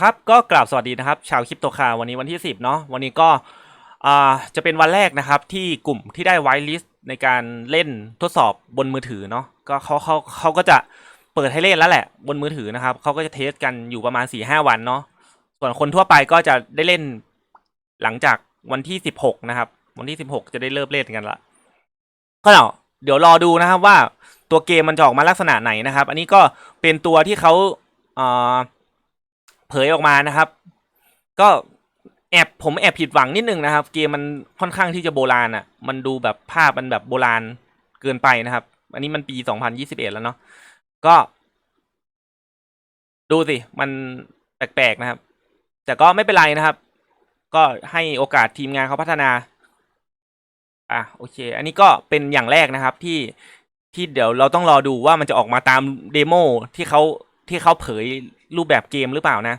ครับก็กราบสวัสดีนะครับ ชาวคริปโตคาวันนี้วันที่ 10เนาะวันนี้ก็จะเป็นวันแรกนะครับที่กลุ่มที่ได้ไวลิสต์ในการเล่นทดสอบบนมือถือเนาะก็เขาเขาเขาก็จะเปิดให้เล่นแล้วแหละบนมือถือนะครับเขาก็จะเทสกันอยู่ประมาณ4-5วันเนาะส่วนคนทั่วไปก็จะได้เล่นหลังจากวันที่ 16 นะครับ วันที่ 16 จะได้เริ่มเล่นกันละก็เนาะเดี๋ยวรอดูนะครับว่าตัวเกมมันจะออกมาลักษณะไหนนะครับ อันนี้ก็เป็นตัวที่เขาอ่า ผยออกมานะครับ ก็แอบผมแอบผิดหวังนิดนึงนะครับ เกมมันค่อนข้างที่จะโบราณอะ่ะ มันดูแบบภาพมันแบบโบราณเกินไปนะครับ อันนี้มันปี 2021 แล้วเนาะก็ ดูสิมันแปลกๆนะครับ แต่ก็ไม่เป็นไรนะครับ ก็ให้โอกาสทีมงานเขาพัฒนาอะโอเค อันนี้ก็เป็นอย่างแรกนะครับที่ที่เดี๋ยวเราต้องรอดูว่ามันจะออกมาตามเดโมที่เขาที่เขาเผยรูปแบบเกมหรือเปล่านะ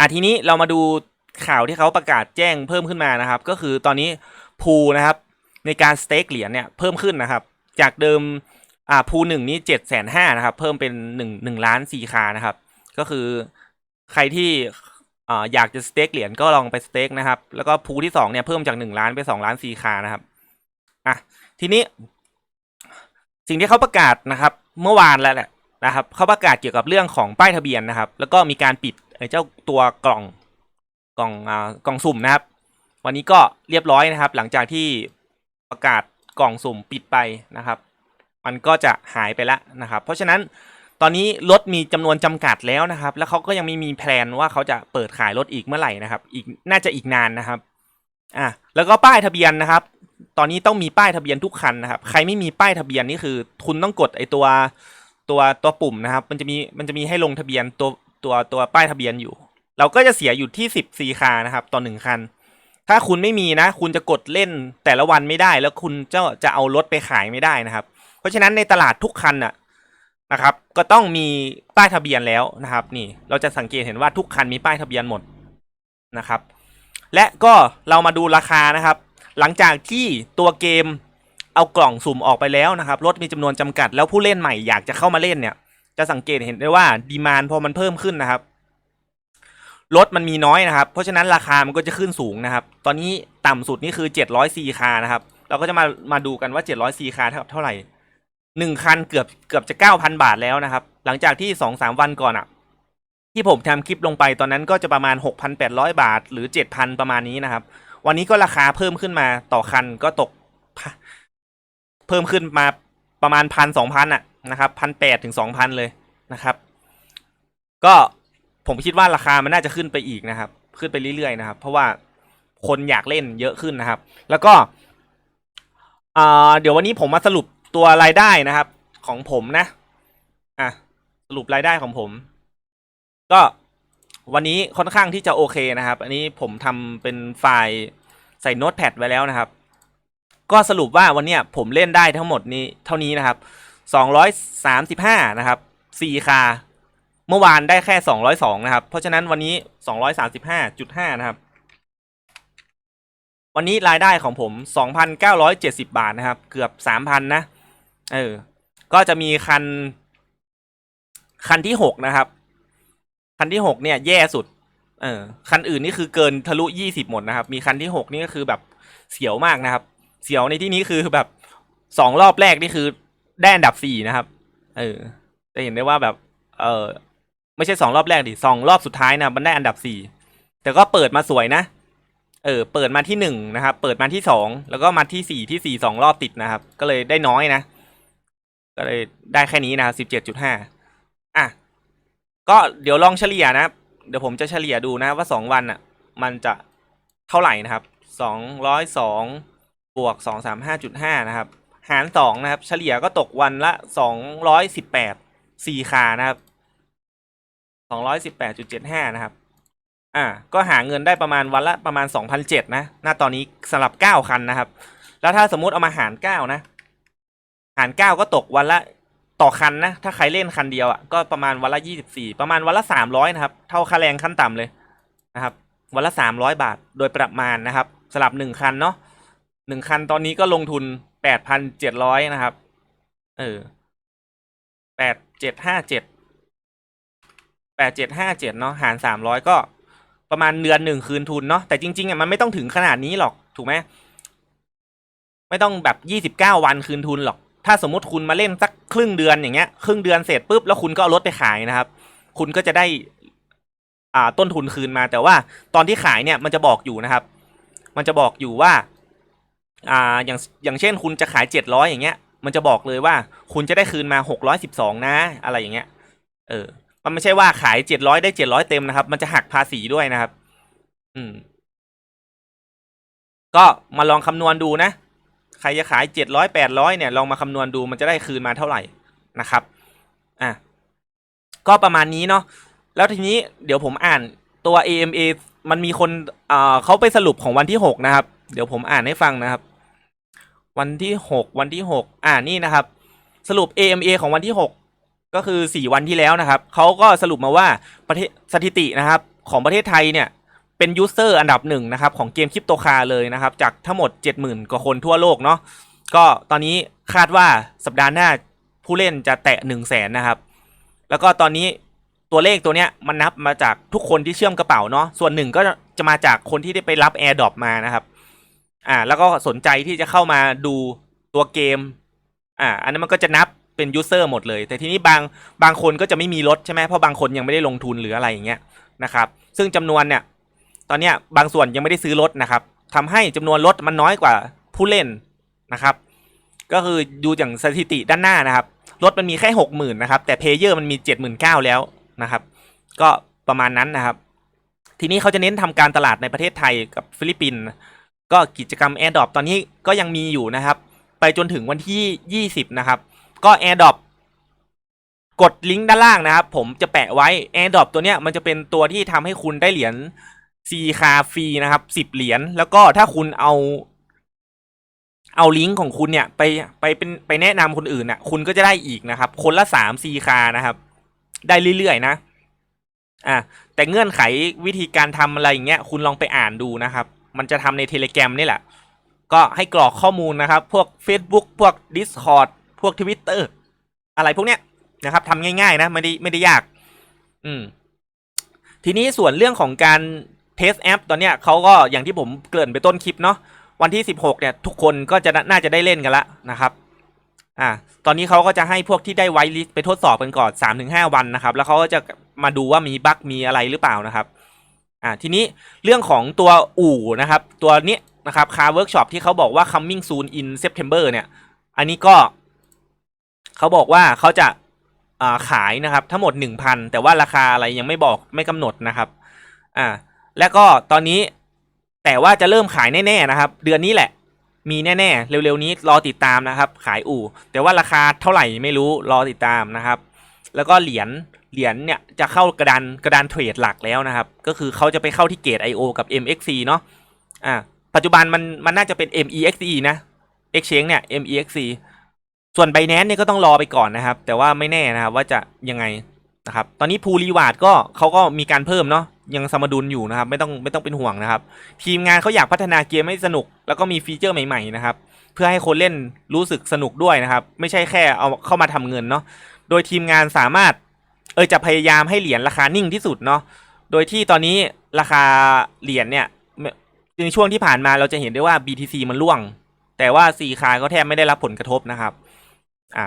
อะทีนี้เรามาดูข่าวที่เขาประกาศแจ้งเพิ่มขึ้นมานะครับ ก็คือตอนนี้พูนะครับในการสเต็กเหรียญเนี่ยเพิ่มขึ้นนะครับ จากเดิมอ่าพูหนึ่งนี่เจ็ดแสนห้านะครับ เพิ่มเป็นหนึ่งหนึ่งล้านสี่คานะครับ ก็คือใครที่อ่าอยากจะสเต็กเหรียญก็ลองไปสเต็กนะครับ แล้วก็พูที่สองเนี่ยเพิ่มจากหนึ่งล้านไปสองล้านสี่คานะครับอะทีนี้ สิ่งที่เขาประกาศนะครับ เมื่อวานแล้วแหละ นะครับเขาประกาศเกี่ยวกับเรื่องของป้ายทะเบียนนะครับ แล้วก็มีการปิดเจ้าตัวกล่องกล่องอ่ากล่องสุ่มนะครับ วันนี้ก็เรียบร้อยนะครับ หลังจากที่ประกาศกล่องสุ่มปิดไปนะครับ มันก็จะหายไปแล้วนะครับ เพราะฉะนั้นตอนนี้รถมีจำนวนจำกัดแล้วนะครับ แล้วเขาก็ยังไม่มีแพลนว่าเขาจะเปิดขายรถอีกเมื่อไหร่นะครับ อีกน่าจะอีกนานนะครับอะแล้วก็ป้ายทะเบียนนะครับ ตอนนี้ต้องมีป้ายทะเบียนทุกคันนะครับ ใครไม่มีป้ายทะเบียนนี่คือ คุณต้องกดไอตัว ตัวตัวปุ่มนะครับ มันจะมีมันจะมีให้ลงทะเบียนตัวตัวตัวป้ายทะเบียนอยู่ เราก็จะเสียอยู่ที่สิบซีคานะครับ ต่อหนึ่งคัน ถ้าคุณไม่มีนะ คุณจะกดเล่นแต่ละวันไม่ได้ แล้วคุณจะจะเอารถไปขายไม่ได้นะครับ เพราะฉะนั้นในตลาดทุกคันน่ะนะครับ ก็ต้องมีป้ายทะเบียนแล้วนะครับ นี่เราจะสังเกตเห็นว่าทุกคันมีป้ายทะเบียนหมดนะครับ และก็เรามาดูราคานะครับ หลังจากที่ตัวเกม เอากล่องสุ่มออกไปแล้วนะครับรถมีจำนวนจำกัด แล้วผู้เล่นใหม่อยากจะเข้ามาเล่นเนี่ย จะสังเกตเห็นได้ว่าดีมานพอมันเพิ่มขึ้นนะครับรถมันมีน้อยนะครับ เพราะฉะนั้นราคามันก็จะขึ้นสูงนะครับ ตอนนี้ต่ำสุดนี่คือ700ซีคานะครับ เราก็จะมามาดูกันว่า700ซีคาเท่าเท่าไหร่หนึ่งคันเกือบเกือบจะ 9,000 บาทแล้วนะครับ หลังจากที่สองสามวันก่อนอะที่ผมทำคลิปลงไปตอนนั้นก็จะประมาณ 6,800 บาท หรือ 7,000 ประมาณนี้นะครับ วันนี้ก็ราคาเพิ่มขึ้นมาต่อคันก็ตก เพิ่มขึ้นมาประมาณพันสองพันอะนะครับพันแปดถึงสองพันเลยนะครับ ก็ผมคิดว่าราคามันน่าจะขึ้นไปอีกนะครับ ขึ้นไปเรื่อยๆนะครับ เพราะว่าคนอยากเล่นเยอะขึ้นนะครับ แล้วก็เดี๋ยววันนี้ผมมาสรุปตัวรายได้นะครับ ของผมนะอะสรุปรายได้ของผม ก็วันนี้ค่อนข้างที่จะโอเคนะครับ อันนี้ผมทำเป็นไฟล์ใส่โน้ตแพดไว้แล้วนะครับ ก็สรุปว่าวันเนี้ยผมเล่นได้ทั้งหมดนี้เท่านี้นะครับ 235 นะครับ 4 คา เมื่อวานได้แค่ 202 นะครับ เพราะฉะนั้นวันนี้ 235.5 นะครับ วันนี้รายได้ของผม 2,970 บาทนะครับ เกือบ 3,000 นะ เออ ก็จะมีคัน คันที่ 6 นะครับ คันที่ 6 เนี่ยแย่สุด เออ คันอื่นนี่คือเกินทะลุ 20 หมดนะครับ มีคันที่ 6 นี่ก็คือแบบเสียวมากนะครับ เสียวในที่นี้คือแบบสองรอบแรกนี่คือได้อันดับสี่นะครับ เออจะเห็นได้ว่าแบบ เออไม่ใช่สองรอบแรกดิสองรอบสุดท้ายนะมันได้อันดับสี่แต่ก็เปิดมาสวยนะ เออ เปิดมาที่หนึ่งนะครับ เปิดมาที่สองแล้วก็มาที่สี่ที่สี่สองรอบติดนะครับ ก็เลยได้น้อยนะ ก็เลยได้แค่นี้นะสิบเจ็ดจุดห้าอะ ก็เดี๋ยวลองเฉลี่ยนะ เดี๋ยวผมจะเฉลี่ยดูนะว่าสองวันอะ มันจะเท่าไหร่นะครับสองร้อยสอง บวกสองสามห้าจุดห้านะครับ หารสองนะครับ เฉลี่ยก็ตกวันละสองร้อยสิบแปดสี่คานะครับสองร้อยสิบแปดจุดเจ็ดห้านะครับ อ่า ก็หาเงินได้ประมาณวันละประมาณสองพันเจ็ดนะ หน้าตอนนี้สำหรับเก้าคันนะครับ แล้วถ้าสมมุติเอามาหารเก้านะ หารเก้าก็ตกวันละต่อคันนะ ถ้าใครเล่นคันเดียวอะ ก็ประมาณวันละยี่สิบสี่ประมาณวันละสามร้อยนะครับ เท่าค่าแรงขั้นต่ำเลยนะครับ วันละสามร้อยบาท โดยประมาณนะครับสำหรับหนึ่งคันเนาะ หนึ่งคันตอนนี้ก็ลงทุนแปดพันเจ็ดร้อยนะครับ เออแปดเจ็ดห้าเจ็ดแปดเจ็ดห้าเจ็ดเนาะหารสามร้อยก็ประมาณเดือนหนึ่งคืนทุนเนาะแต่จริงๆอะมันไม่ต้องถึงขนาดนี้หรอกถูกไหมไม่ต้องแบบยี่สิบเก้าวันคืนทุนหรอก ถ้าสมมติคุณมาเล่นสักครึ่งเดือนอย่างเงี้ยครึ่งเดือนเสร็จปุ๊บแล้วคุณก็เอารถไปขายนะครับ คุณก็จะได้อ่าต้นทุนคืนมาแต่ว่าตอนที่ขายเนี่ยมันจะบอกอยู่นะครับ มันจะบอกอยู่ว่า อ่าอย่างอย่างเช่นคุณจะขายเจ็ดร้อยอย่างเงี้ย มันจะบอกเลยว่าคุณจะได้คืนมาหกร้อยสิบสองนะอะไรอย่างเงี้ย เออ มันไม่ใช่ว่าขายเจ็ดร้อยได้เจ็ดร้อยเต็มนะครับ มันจะหักภาษีด้วยนะครับ อืม ก็มาลองคำนวณดูนะ ใครจะขายเจ็ดร้อยแปดร้อยเนี่ย ลองมาคำนวณดูมันจะได้คืนมาเท่าไหร่นะครับอะก็ประมาณนี้เนาะแล้วทีนี้เดี๋ยวผมอ่านตัว AMA มันมีคนเอ่อเขาไปสรุปของวันที่หกนะครับ เดี๋ยวผมอ่านให้ฟังนะครับ วันที่หกวันที่หกอ่านี่นะครับ สรุป AMA ของวันที่หกก็คือสี่วันที่แล้วนะครับเขาก็สรุปมาว่าประเทศสถิตินะครับของประเทศไทยเนี่ยเป็นยูเซอร์อันดับหนึ่งนะครับของเกมคริปโตคาเลยนะครับ จากทั้งหมด 70,000 กว่าคนทั่วโลกเนาะก็ตอนนี้คาดว่าสัปดาห์หน้าผู้เล่นจะแตะ 1 0 0 0 0แสนนะครับ แล้วก็ตอนนี้ตัวเลขตัวเนี้ยมันนับมาจากทุกคนที่เชื่อมกระเป๋าเนาะส่วนหนึ่งก็จะมาจากคนที่ได้ไปรับ Air d r o p มานะครับ อ่า แล้วก็สนใจที่จะเข้ามาดูตัวเกม อ่า อันนั้นมันก็จะนับเป็นยูเซอร์หมดเลย แต่ทีนี้บางบางคนก็จะไม่มีรถใช่ไหมเพราะบางคนยังไม่ได้ลงทุนหรืออะไรอย่างเงี้ยนะครับ ซึ่งจำนวนเนี่ย ตอนเนี้ยบางส่วนยังไม่ได้ซื้อรถนะครับทำให้จำนวนรถมันน้อยกว่าผู้เล่นนะครับ ก็คือดูอย่างสถิติด้านหน้านะครับ รถมันมีแค่หกหมื่นนะครับ แต่เพลเยอร์มันมีเจ็ดหมื่นเก้าแล้วนะครับ ก็ประมาณนั้นนะครับ ทีนี้เขาจะเน้นทำการตลาดในประเทศไทยกับฟิลิปปินส์ ก็กิจกรรม Air d r o p ตอนนี้ก็ยังมีอยู่นะครับ ไปจนถึงวันที่ยี่สิบนะครับ ก็ Air d r o p กดลิงก์ด้านล่างนะครับ ผมจะแปะไว้ Air d r o p ตัวเนี้ยมันจะเป็นตัวที่ทำให้คุณได้เหรียญซีคาฟรีนะครับสิบเหรียญแล้วก็ถ้าคุณเอา เอาลิงก์ของคุณเนี่ย ไปไปเป็นไปแนะนำคนอื่นน่ะ คุณก็จะได้อีกนะครับ คนละสามซีคานะครับ ได้เรื่อยๆนะอะแต่เงื่อนไขวิธีการทำอะไรอย่างเงี้ยคุณลองไปอ่านดูนะครับ มันจะทำในเทเล g รมนี่แหละ ก็ให้กรอกข้อมูลนะครับ พวก Facebook พวก Discord พวก Twitter อะไรพวกเนี้ยนะครับทำง่าย ๆ นะ ไม่ได้ไม่ได้ยาก อืม ทีนี้ส่วนเรื่องของการเทสแอปตอนเนี้ยเขาก็อย่างที่ผมเกริ่นไปต้นคลิปเนาะวันที่ 16 เนี่ย ทุกคนก็จะน่าจะได้เล่นกันละนะครับอ่าตอนนี้เขาก็จะให้พวกที่ได้ไวลิสไปทดสอบกันก่อน 3-5 วันนะครับ แล้วเขาก็จะมาดูว่ามีบั๊กมีอะไรหรือเปล่านะครับ อ่าทีนี้เรื่องของตัวอู่นะครับตัวนี้นะครับคาเวิร์กช็อปที่เขาบอกว่า coming soon in September เนี่ย อันนี้ก็เขาบอกว่าเขาจะาขายนะครับทั้งหมด 1,000 แต่ว่าราคาอะไรยังไม่บอกไม่กำหนดนะครับอ่าแล้วก็ตอนนี้แต่ว่าจะเริ่มขายแน่ๆนะครับ เดือนนี้แหละ มีแน่ๆ เร็วๆนี้รอติดตามนะครับ ขายอู่ แต่ว่าราคาเท่าไหร่ไม่รู้รอติดตามนะครับ แล้วก็เหรียญเหรียญเนี่ยจะเข้ากระดานกระดานเทรดหลักแล้วนะครับ ก็คือเขาจะไปเข้าที่เกต IO กับ MXC เนาะอ่าปัจจุบันมันมันน่าจะเป็น MEXC นะ Exchange เนี่ย MEXC ส่วน Binance เนี่ยก็ต้องรอไปก่อนนะครับ แต่ว่าไม่แน่นะครับว่าจะยังไงนะครับ ตอนนี้พูรีวาร์ดก็เขาก็มีการเพิ่มเนาะยังสมดุลอยู่นะครับ ไม่ต้องไม่ต้องเป็นห่วงนะครับ ทีมงานเขาอยากพัฒนาเกมให้สนุก แล้วก็มีฟีเจอร์ใหม่ ๆ นะครับ เพื่อให้คนเล่นรู้สึกสนุกด้วยนะครับ ไม่ใช่แค่เอาเข้ามาทำเงินเนาะ โดยทีมงานสามารถเออจะพยายามให้เหรียญราคานิ่งที่สุดเนาะโดยที่ตอนนี้ราคาเหรียญเนี่ยในช่วงที่ผ่านมาเราจะเห็นได้ว่า BTC มันร่วง แต่ว่า c คาก็แทบไม่ได้รับผลกระทบนะครับอ่า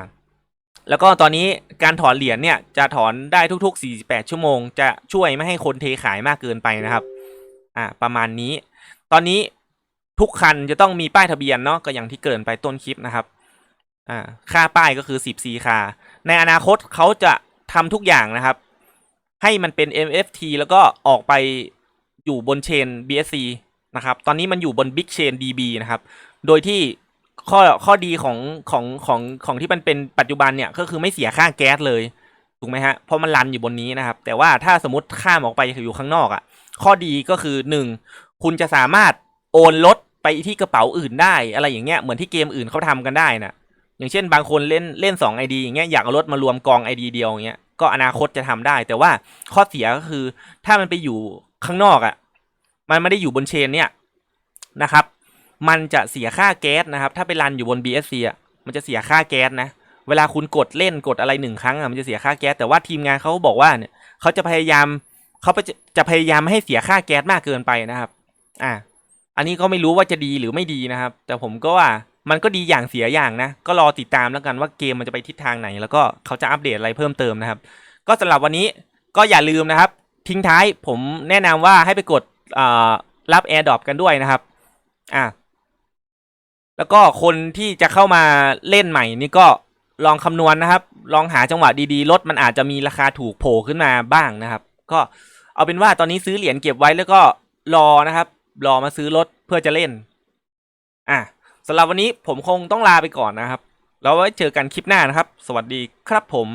แล้วก็ตอนนี้การถอนเหรียญเนี่ยจะถอนได้ทุก ๆ 48 ชั่วโมง จะช่วยไม่ให้คนเทขายมากเกินไปนะครับอ่าประมาณนี้ ตอนนี้ทุกคันจะต้องมีป้ายทะเบียนเนาะก็อย่างที่เกินไปต้นคลิปนะครับ อ่าค่าป้ายก็คือ 10 C คาในอนาคตเขาจะทำทุกอย่างนะครับ ให้มันเป็น MFT แล้วก็ออกไปอยู่บนเชน BSC นะครับ ตอนนี้มันอยู่บน Big Chain DB นะครับ โดยที่ข้อข้อดีของของของของที่มันเป็นปัจจุบันเนี่ยก็คือไม่เสียค่าแก๊สเลย ถูกไหมฮะ เพราะมันรันอยู่บนนี้นะครับ แต่ว่าถ้าสมมติข้ามออกไปอยู่ข้างนอกอะ่ะ ข้อดีก็คือหนึ่งคุณจะสามารถโอนรถไปที่กระเป๋าอื่นได้ อะไรอย่างเงี้ย เหมือนที่เกมอื่นเขาทำกันได้นะ อย่างเช่นบางคนเล่นเล่น 2 ID อย่างเงี้ยอยากเอารถมารวมกอง ID เดียวอย่างเงี้ยก็อนาคตจะทำได้ แต่ว่าข้อเสียก็คือ ถ้ามันไปอยู่ข้างนอกอะ่ะมันไม่ได้อยู่บนเชนเนี่ยนะครับ มันจะเสียค่าแก๊สนะครับ ถ้าไปรันอยู่บน BSC อะมันจะเสียค่าแก๊สนะ เวลาคุณกดเล่นกดอะไรหนึ่งครั้งอะมันจะเสียค่าแก๊สแต่ว่าทีมงานเขาบอกว่าเนี่ยเขาจะพยายามเขาจะจะพยายามไม่ให้เสียค่าแก๊สมากเกินไปนะครับ อ่าอันนี้ก็ไม่รู้ว่าจะดีหรือไม่ดีนะครับ แต่ผมก็ว่า มันก็ดีอย่างเสียอย่างนะ ก็รอติดตามแล้วกันว่าเกมมันจะไปทิศทางไหน แล้วก็เขาจะอัปเดตอะไรเพิ่มเติมนะครับ ก็สำหรับวันนี้ก็อย่าลืมนะครับ ทิ้งท้ายผมแนะนำว่าให้ไปกดรับ AirDrop กันด้วยนะครับ อะแล้วก็คนที่จะเข้ามาเล่นใหม่นี่ก็ลองคำนวณนะครับ ลองหาจังหวะดีๆ รถมันอาจจะมีราคาถูกโผล่ขึ้นมาบ้างนะครับ ก็เอาเป็นว่าตอนนี้ซื้อเหรียญเก็บไว้แล้วก็รอนะครับ รอมาซื้อรถเพื่อจะเล่น อะ สำหรับวันนี้ผมคงต้องลาไปก่อนนะครับแล้วไว้เจอกันคลิปหน้านะครับ สวัสดีครับผม